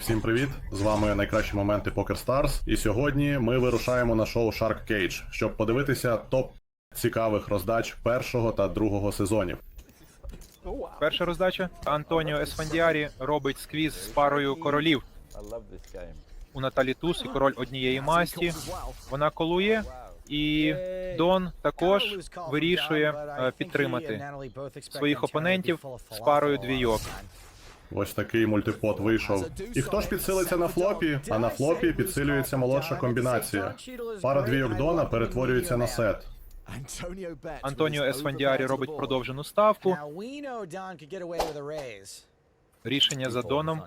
Всім привіт! З вами найкращі моменти Poker Stars. І сьогодні ми вирушаємо на шоу Shark Cage, щоб подивитися топ цікавих роздач першого та другого сезонів. Перша роздача. Антоніо Есфандіарі робить сквіз з парою королів. У Наталі Туз і король однієї масті. Вона колує, і Дон також вирішує е, підтримати своїх опонентів з парою двійок. Ось такий мультипот вийшов. І хто ж підсилиться на флопі? А на флопі підсилюється молодша комбінація. Пара двійок Дона перетворюється на сет. Антоніо Есфандіарі робить продовжену ставку. Рішення за Доном.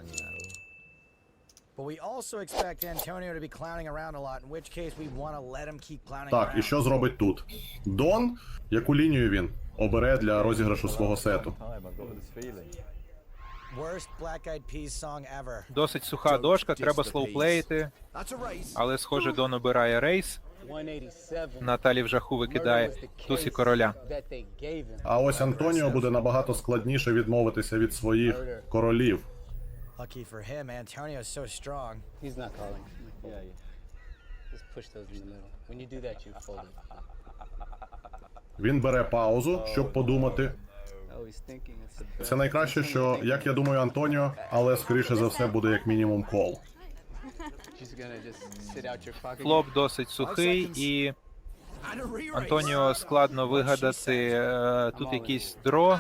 Так, і що зробить тут? Дон, яку лінію він обере для розіграшу свого сету. Досить суха дошка, треба слоуплеїти, але схоже, Дон обирає рейс. Наталі в жаху викидає туз і короля. А ось Антоніо буде набагато складніше відмовитися від своїх королів. Lucky for him, Antonio's so strong. He's not calling. Yeah, yeah. Just push those in the middle. When you do that, you fold it. Він бере паузу, щоб подумати. Це найкраще, що як я думаю, Антоніо, але скоріше за все буде як мінімум кол. Флоп досить сухий, і Антоніо складно вигадати е, тут якийсь дро.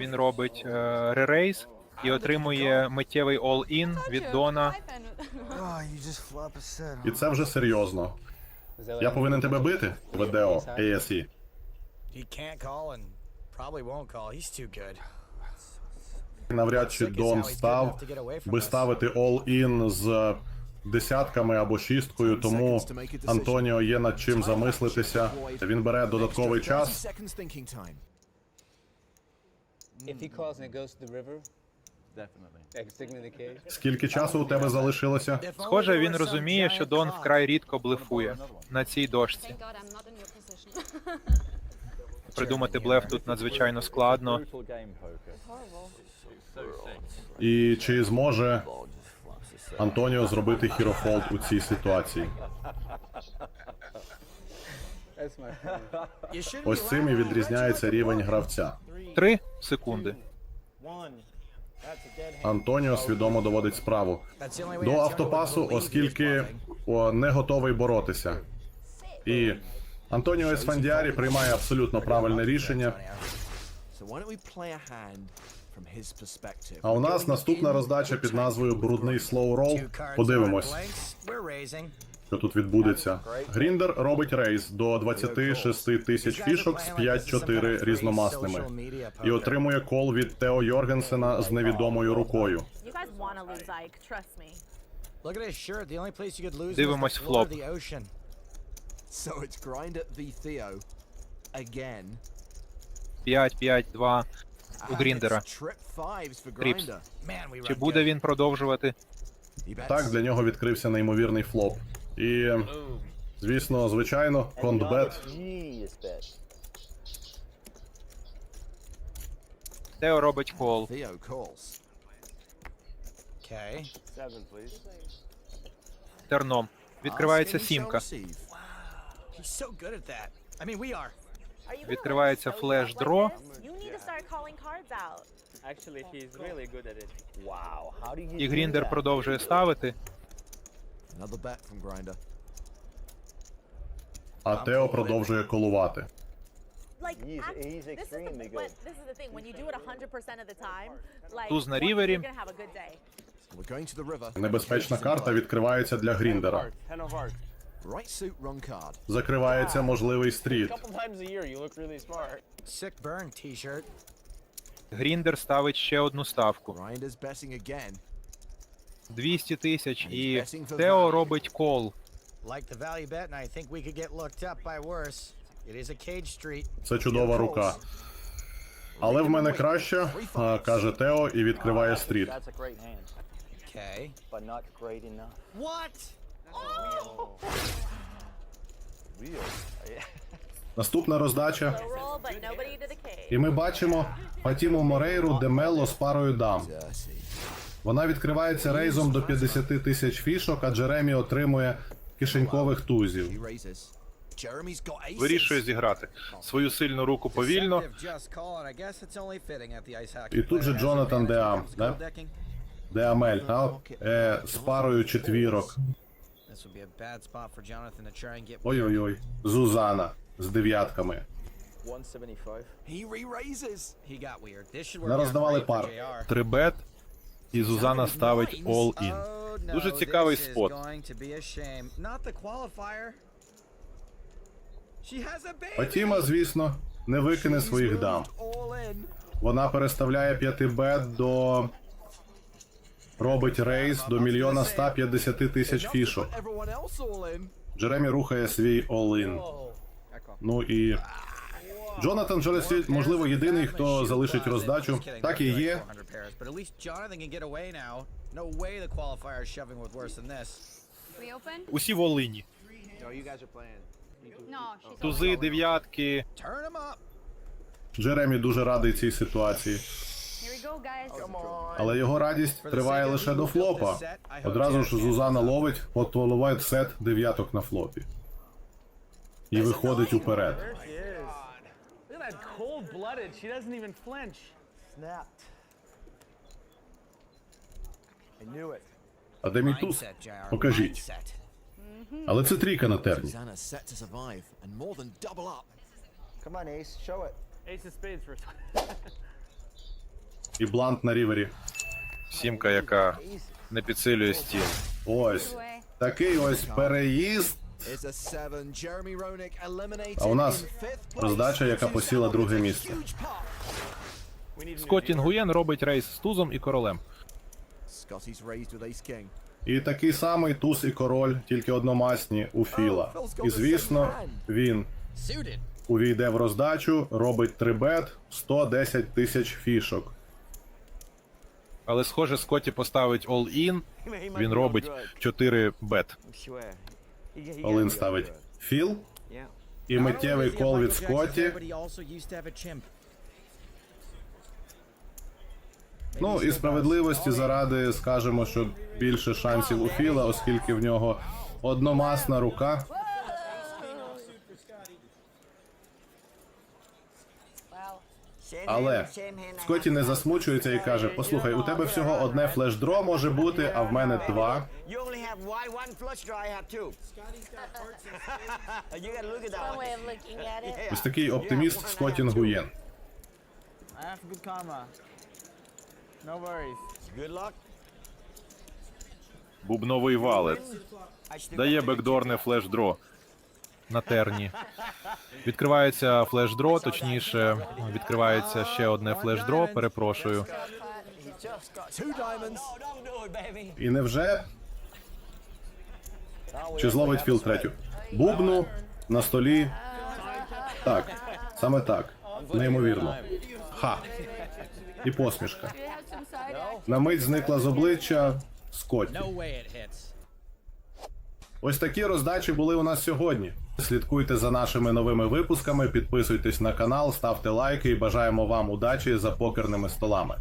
Він робить е, ререйс і отримує миттєвий all-in від Дона. І це вже серйозно. Я повинен тебе бити, Ведео ASE. Probably won't call. He's too good. Навряд чи Дон став би ставити all-in з десятками або шісткою, тому Антоніо є над чим замислитися. Він бере додатковий час. Скільки часу у тебе залишилося? Схоже, він розуміє, що Дон вкрай рідко блефує на цій дошці. Придумати блеф тут надзвичайно складно. І чи зможе Антоніо зробити хірофолд у цій ситуації? Ось цим і відрізняється рівень гравця. Три секунди. Антоніо свідомо доводить справу до автопасу, оскільки не готовий боротися. І Антоніо Есфандіарі приймає абсолютно правильне рішення. А у нас наступна роздача під назвою Брудний слоу рол. Подивимось, що тут відбудеться. Гріндер робить рейс до 26 тисяч фішок з 5-4 різномасними. І отримує кол від Тео Йоргенсена з невідомою рукою. Дивимось флоп. So it's Grinder v Theo again. 5-5-2 у Гріндера. Чи буде він продовжувати? Так, для нього відкрився неймовірний флоп. І, звісно, звичайно, контбет. Тео робить кол. Терном. Відкривається сімка. He's so good at that. I mean, we are. Are you gonna Відкривається флеш like дро. this? You need to start calling cards out. Actually, he's really good at it. І Гріндер продовжує ставити. Another bet from Grinder. А Тео продовжує колувати. Like, act, this is the, but this is the thing. When you do it 100% of the time, like, Туз на one- рівері. you're gonna have a good day. We're going to the river. Небезпечна карта відкривається для Гріндера. Ten of hearts. Right suit, wrong card. Закривається можливий стріт. couple times a year, you look really smart. Sick burn t-shirt. Гріндер ставить ще одну ставку. Grinder's betting again. 200 тисяч. І Тео робить кол. Like the value bet, and I think we could get looked up by worse. It is a cage street. Це чудова рука. Але в мене краще, а, каже Тео і відкриває стріт. That's a great hand, Okay. but not great enough. What? Наступна роздача. І ми бачимо Фатіму Морейру Демелло з парою дам. Вона відкривається рейзом до 50 тисяч фішок, а Джеремі отримує кишенькових тузів. Вирішує зіграти свою сильну руку повільно. І тут же Джонатан Деам, да? Деамель, а? Е, з парою четвірок. Ой-ой-ой. Зузана з дев'ятками. 175. He re-raises. He got weird. This should work Не роздавали пар. Трибет. І Зузана ставить all-in. Oh, Дуже цікавий спот. Фатіма, звісно, не викине своїх дам. Вона переставляє 5 бет до. Робить рейс до мільйона 150 тисяч фішок. Джеремі рухає свій all-in. Ну і. Джонатан Джолесі, можливо, єдиний, хто залишить роздачу. Так і є. Усі в she's Тузи, дев'ятки. Джеремі дуже радий цій ситуації. Але його радість триває лише до флопа. Одразу ж Зузана ловить, отволиває сет дев'яток на флопі. І виходить уперед. А де мій туз? Покажіть. Але це трійка на терні. І блант на рівері. Сімка, яка не підсилює стіл. Ось. Такий ось переїзд. А у нас роздача, яка посіла друге місце. Скотт Інгуєн робить рейс з тузом і королем. І такий самий туз і король, тільки одномасні у Філа. І звісно, він увійде в роздачу, робить трибет 110 тисяч фішок. Але схоже, Скотті поставить all-in, він робить 4 бет. Олин ставить Філ. І миттєвий кол від Скотті. Ну і справедливості заради скажемо, що більше шансів у Філа, оскільки в нього одномасна рука. Але Скотті не засмучується і каже: Послухай, у тебе всього одне флеш-дро може бути, а в мене два. Ось такий оптиміст Скотті Нгуєн. I have good karma. No worries. Good luck. Бубновий still Дає бекдорне флеш-дро на терні. Відкривається флеш-дро, точніше, відкривається ще одне флеш-дро, перепрошую. І невже? Чи зловить Філ третю? Бубну на столі. Так, саме так. Неймовірно. Ха. І посмішка. На мить зникла з обличчя Скотті. Ось такі роздачі були у нас сьогодні. Слідкуйте за нашими новими випусками, підписуйтесь на канал, ставте лайки і бажаємо вам удачі за покерними столами.